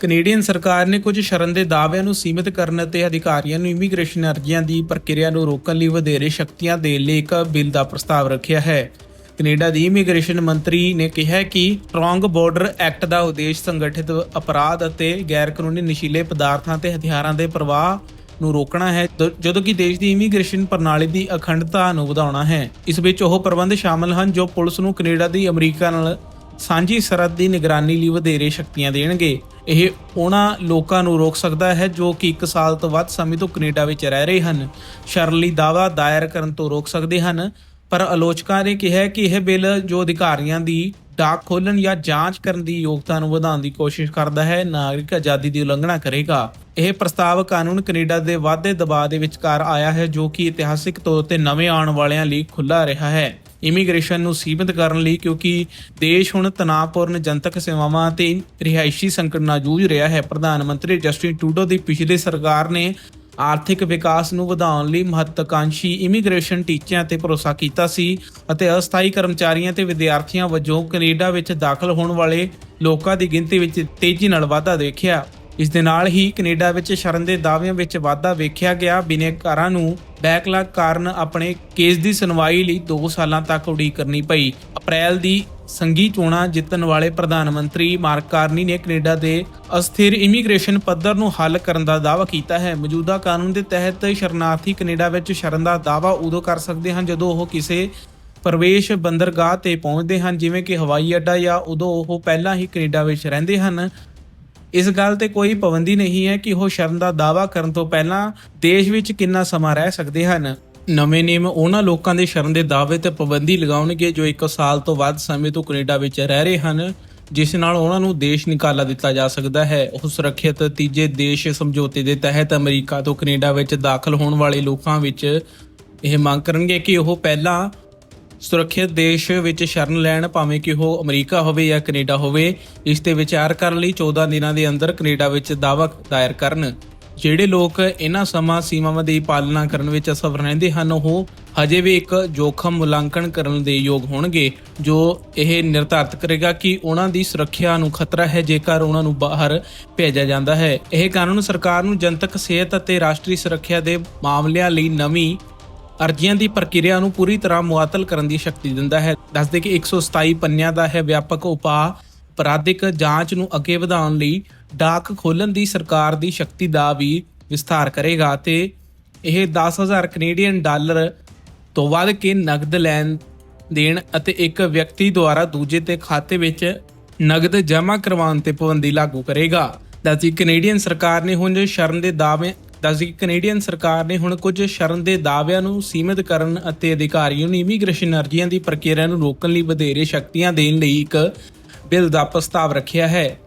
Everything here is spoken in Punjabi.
ਕੈਨੇਡੀਅਨ ਸਰਕਾਰ ਨੇ ਕੁਝ ਸ਼ਰਨ ਦੇ ਦਾਅਵਿਆਂ ਨੂੰ ਸੀਮਿਤ ਕਰਨ ਅਤੇ ਅਧਿਕਾਰੀਆਂ ਨੂੰ ਇਮੀਗ੍ਰੇਸ਼ਨ ਅਰਜ਼ੀਆਂ ਦੀ ਪ੍ਰਕਿਰਿਆ ਨੂੰ ਰੋਕਣ ਲਈ ਵਧੇਰੇ ਸ਼ਕਤੀਆਂ ਦੇਣ ਲਈ ਇੱਕ ਬਿੱਲ ਦਾ ਪ੍ਰਸਤਾਵ ਰੱਖਿਆ ਹੈ। ਕੈਨੇਡਾ ਦੀ ਇਮੀਗ੍ਰੇਸ਼ਨ ਮੰਤਰੀ ਨੇ ਕਿਹਾ ਕਿ ਸਟਰੋਂਗ ਬਾਰਡਰ ਐਕਟ ਦਾ ਉਦੇਸ਼ ਸੰਗਠਿਤ ਅਪਰਾਧ ਅਤੇ ਗੈਰ ਕਾਨੂੰਨੀ ਨਸ਼ੀਲੇ ਪਦਾਰਥਾਂ ਤੇ ਹਥਿਆਰਾਂ ਦੇ ਪ੍ਰਵਾਹ ਨੂੰ ਰੋਕਣਾ ਹੈ, ਜ- ਜਦੋਂ ਕਿ ਦੇਸ਼ ਦੀ ਇਮੀਗ੍ਰੇਸ਼ਨ ਪ੍ਰਣਾਲੀ ਦੀ ਅਖੰਡਤਾ ਨੂੰ ਵਧਾਉਣਾ ਹੈ। ਇਸ ਵਿੱਚ ਉਹ ਪ੍ਰਬੰਧ ਸ਼ਾਮਲ ਹਨ ਜੋ ਪੁਲਿਸ ਨੂੰ ਕੈਨੇਡਾ ਦੀ ਅਮਰੀਕਾ ਨਾਲ ਸਾਂਝੀ ਸਰਹੱਦ ਦੀ ਨਿਗਰਾਨੀ ਲਈ ਵਧੇਰੇ ਸ਼ਕਤੀਆਂ ਦੇਣਗੇ। ਇਹ ਉਹਨਾਂ ਲੋਕਾਂ ਨੂੰ ਰੋਕ ਸਕਦਾ ਹੈ ਜੋ ਕਿ 1 ਸਾਲ ਤੋਂ ਵੱਧ ਸਮੇਂ ਤੋਂ ਕੈਨੇਡਾ ਵਿੱਚ ਰਹਿ ਰਹੇ ਹਨ। ਸ਼ਰਲੀ ਲਈ ਦਾਅਵਾ ਦਾਇਰ ਕਰਨ ਤੋਂ ਰੋਕ ਸਕਦੇ ਹਨ, ਪਰ ਆਲੋਚਕਾਂ ਨੇ ਕਿਹਾ ਕਿ ਇਹ ਬਿੱਲ ਜੋ ਅਧਿਕਾਰੀਆਂ ਦੀ ਡਾਕ ਖੋਲਣ ਜਾਂ ਜਾਂਚ ਕਰਨ ਦੀ ਯੋਗਤਾ ਨੂੰ ਵਧਾਉਣ ਦੀ ਕੋਸ਼ਿਸ਼ ਕਰਦਾ ਹੈ, ਨਾਗਰਿਕ ਆਜ਼ਾਦੀ ਦੀ ਉਲੰਘਣਾ ਕਰੇਗਾ। ਇਹ ਪ੍ਰਸਤਾਵ ਕਾਨੂੰਨ ਕੈਨੇਡਾ ਦੇ ਵਾਧੇ ਦਬਾਅ ਦੇ ਵਿਚਕਾਰ ਆਇਆ ਹੈ ਜੋ ਕਿ ਇਤਿਹਾਸਿਕ ਤੌਰ ਤੇ ਨਵੇਂ ਆਉਣ ਵਾਲਿਆਂ ਲਈ ਖੁੱਲਾ ਰਿਹਾ ਹੈ। ਇਮੀਗ੍ਰੇਸ਼ਨ ਨੂੰ ਸੀਮਿਤ ਕਰਨ ਲਈ, ਕਿਉਂਕਿ ਦੇਸ਼ ਹੁਣ ਤਣਾਅਪੂਰਨ ਜਨਤਕ ਸੇਵਾਵਾਂ ਤੇ ਰਿਹਾਇਸ਼ੀ ਸੰਕਟ ਨਾਲ ਜੂਝ ਰਿਹਾ ਹੈ। ਪ੍ਰਧਾਨ ਮੰਤਰੀ ਜਸਟਿਨ ਟੂਡੋ ਦੀ ਪਿਛਲੀ ਸਰਕਾਰ ਨੇ ਆਰਥਿਕ ਵਿਕਾਸ ਨੂੰ ਵਧਾਉਣ ਲਈ ਮਹੱਤਵਕਾਂక్షੀ ਇਮੀਗ੍ਰੇਸ਼ਨ ਟੀਚਿਆਂ ਤੇ ਭਰੋਸਾ ਕੀਤਾ ਸੀ ਅਤੇ ਅਸਥਾਈ ਕਰਮਚਾਰੀਆਂ ਤੇ ਵਿਦਿਆਰਥੀਆਂ ਵਜੋਂ ਕੈਨੇਡਾ ਵਿੱਚ ਦਾਖਲ ਹੋਣ ਵਾਲੇ ਲੋਕਾਂ ਦੀ ਗਿਣਤੀ ਵਿੱਚ ਤੇਜ਼ੀ ਨਾਲ ਵਾਧਾ ਦੇਖਿਆ। ਇਸ ਦੇ ਨਾਲ ਹੀ ਕੈਨੇਡਾ ਵਿੱਚ ਸ਼ਰਨ ਦੇ ਦਾਅਵਿਆਂ ਵਿੱਚ ਵਾਧਾ ਵੇਖਿਆ ਗਿਆ। ਬਿਨੇਕਾਰਾਂ ਨੂੰ ਬੈਕਲਾਗ ਕਾਰਨ ਆਪਣੇ ਕੇਸ ਦੀ ਸੁਣਵਾਈ ਲਈ 2 ਸਾਲਾਂ ਤੱਕ ਉਡੀਕ ਕਰਨੀ ਪਈ। ਅਪ੍ਰੈਲ ਦੀ ਸੰਘੀ ਚੋਣਾਂ ਜਿੱਤਣ ਵਾਲੇ ਪ੍ਰਧਾਨ ਮੰਤਰੀ ਮਾਰਕ ਕਾਰਨੀ ਨੇ ਕੈਨੇਡਾ ਦੇ ਅਸਥਿਰ ਇਮੀਗ੍ਰੇਸ਼ਨ ਪੱਧਰ ਨੂੰ ਹੱਲ ਕਰਨ ਦਾ ਦਾਅਵਾ ਕੀਤਾ ਹੈ। ਮੌਜੂਦਾ ਕਾਨੂੰਨ ਦੇ ਤਹਿਤ ਸ਼ਰਨਾਰਥੀ ਕੈਨੇਡਾ ਵਿੱਚ ਸ਼ਰਨ ਦਾ ਦਾਅਵਾ ਉਦੋਂ ਕਰ ਸਕਦੇ ਹਨ ਜਦੋਂ ਉਹ ਕਿਸੇ ਪ੍ਰਵੇਸ਼ ਬੰਦਰਗਾਹ ਤੇ ਪਹੁੰਚਦੇ ਹਨ, ਜਿਵੇਂ ਕਿ ਹਵਾਈ ਅੱਡਾ ਜਾਂ ਉਦੋਂ ਉਹ ਪਹਿਲਾਂ ਹੀ ਕੈਨੇਡਾ ਵਿੱਚ ਰਹਿੰਦੇ ਹਨ। ਇਸ ਗੱਲ ਤੇ ਕੋਈ ਪਾਬੰਦੀ ਨਹੀਂ ਹੈ ਕਿ ਉਹ ਸ਼ਰਨ ਦਾ ਦਾਅਵਾ ਕਰਨ ਤੋਂ ਪਹਿਲਾਂ ਦੇਸ਼ ਵਿੱਚ ਕਿੰਨਾ ਸਮਾਂ ਰਹਿ ਸਕਦੇ ਹਨ। ਨਵੇਂ ਨਿਯਮ ਉਹਨਾਂ ਲੋਕਾਂ ਦੇ ਸ਼ਰਨ ਦੇ ਦਾਅਵੇ ਤੇ ਪਾਬੰਦੀ ਲਗਾਉਣਗੇ ਜੋ 1 ਸਾਲ ਤੋਂ ਵੱਧ ਸਮੇਂ ਤੋਂ ਕੈਨੇਡਾ ਵਿੱਚ ਰਹਿ ਰਹੇ ਹਨ, ਜਿਸ ਨਾਲ ਉਹਨਾਂ ਨੂੰ ਦੇਸ਼ ਨਿਕਾਲਾ ਦਿੱਤਾ ਜਾ ਸਕਦਾ ਹੈ। ਉਹ ਸੁਰੱਖਿਅਤ ਤੀਜੇ ਦੇਸ਼ ਸਮਝੌਤੇ ਦੇ ਤਹਿਤ ਅਮਰੀਕਾ ਤੋਂ ਕੈਨੇਡਾ ਵਿੱਚ ਦਾਖਲ ਹੋਣ ਵਾਲੇ ਲੋਕਾਂ ਵਿੱਚ ਇਹ ਮੰਗ ਕਰਨਗੇ ਕਿ ਉਹ ਪਹਿਲਾਂ ਸੁਰੱਖਿਅਤ ਦੇਸ਼ ਵਿੱਚ ਸ਼ਰਨ ਲੈਣ, ਭਾਵੇਂ ਕਿ ਉਹ ਅਮਰੀਕਾ ਹੋਵੇ ਜਾਂ ਕੈਨੇਡਾ ਹੋਵੇ, ਇਸ ਤੇ ਵਿਚਾਰ ਕਰਨ ਲਈ 14 ਦਿਨਾਂ ਦੇ ਅੰਦਰ ਕੈਨੇਡਾ ਵਿੱਚ ਦਾਅਵਾ ਦਾਇਰ ਕਰਨ। ਜਿਹੜੇ ਲੋਕ ਇਹਨਾਂ ਸਮਾਂ ਸੀਮਾਵਾਂ ਦੀ ਪਾਲਣਾ ਕਰਨ ਵਿੱਚ ਅਸਫਲ ਰਹਿੰਦੇ ਹਨ, ਉਹ ਹਜੇ ਵੀ ਇੱਕ ਜੋਖਮ ਮੁਲਾਂਕਣ ਕਰਨ ਦੇ ਯੋਗ ਹੋਣਗੇ, ਜੋ ਇਹ ਨਿਰਧਾਰਤ ਕਰੇਗਾ ਕਿ ਉਹਨਾਂ ਦੀ ਸੁਰੱਖਿਆ ਨੂੰ ਖਤਰਾ ਹੈ, ਜੇਕਰ ਉਹਨਾਂ ਨੂੰ ਬਾਹਰ ਭੇਜਿਆ ਜਾਂਦਾ ਹੈ। ਇਹ ਕਾਨੂੰਨ ਸਰਕਾਰ ਨੂੰ ਜਨਤਕ ਸਿਹਤ ਅਤੇ ਰਾਸ਼ਟਰੀ ਸੁਰੱਖਿਆ ਦੇ ਮਾਮਲਿਆਂ ਲਈ ਨਵੀਂ ਅਰਜ਼ੀਆਂ ਦੀ ਪ੍ਰਕਿਰਿਆ ਨੂੰ ਪੂਰੀ ਤਰ੍ਹਾਂ ਮੁਅੱਤਲ ਕਰਨ ਦੀ ਸ਼ਕਤੀ ਦਿੰਦਾ ਹੈ। ਦੱਸਦੇ ਕਿ 127 ਪੰਨਿਆਂ ਦਾ ਹੈ ਵਿਆਪਕ ਉਪਾਅ, ਅਪਰਾਧਿਕ ਜਾਂਚ ਨੂੰ ਅੱਗੇ ਵਧਾਉਣ ਲਈ ਡਾਕ ਖੋਲਣ ਦੀ ਸਰਕਾਰ ਦੀ ਸ਼ਕਤੀ ਦਾ ਵੀ ਵਿਸਥਾਰ ਕਰੇਗਾ ਤੇ ਇਹ 10000 ਕੈਨੇਡੀਅਨ ਡਾਲਰ ਤੋਂ ਵੱਧ ਕੇ ਨਗਦ ਲੈਣ ਦੇਣ ਅਤੇ ਇੱਕ ਵਿਅਕਤੀ ਦੁਆਰਾ ਦੂਜੇ ਦੇ ਖਾਤੇ ਵਿੱਚ ਨਗਦ ਜਮ੍ਹਾਂ ਕਰਵਾਉਣ ਤੇ ਪਾਬੰਦੀ ਲਾਗੂ ਕਰੇਗਾ। ਦੱਸਦੀ ਕੈਨੇਡੀਅਨ ਸਰਕਾਰ ਨੇ ਹੁਣ ਸ਼ਰਮ ਦੇ ਦਾਅਵੇ ਦੱਸਦੀ ਕੈਨੇਡੀਅਨ ਸਰਕਾਰ ਨੇ ਹੁਣ ਕੁਝ ਸ਼ਰਨ ਦੇ ਦਾਅਵਿਆਂ ਨੂੰ ਸੀਮਿਤ ਕਰਨ ਅਤੇ ਅਧਿਕਾਰੀਆਂ ਨੂੰ ਇਮੀਗ੍ਰੇਸ਼ਨ ਅਰਜ਼ੀਆਂ ਦੀ ਪ੍ਰਕਿਰਿਆ ਨੂੰ ਰੋਕਣ ਲਈ ਵਧੇਰੇ ਸ਼ਕਤੀਆਂ ਦੇਣ ਲਈ ਇੱਕ ਬਿੱਲ ਦਾ ਪ੍ਰਸਤਾਵ ਰੱਖਿਆ ਹੈ।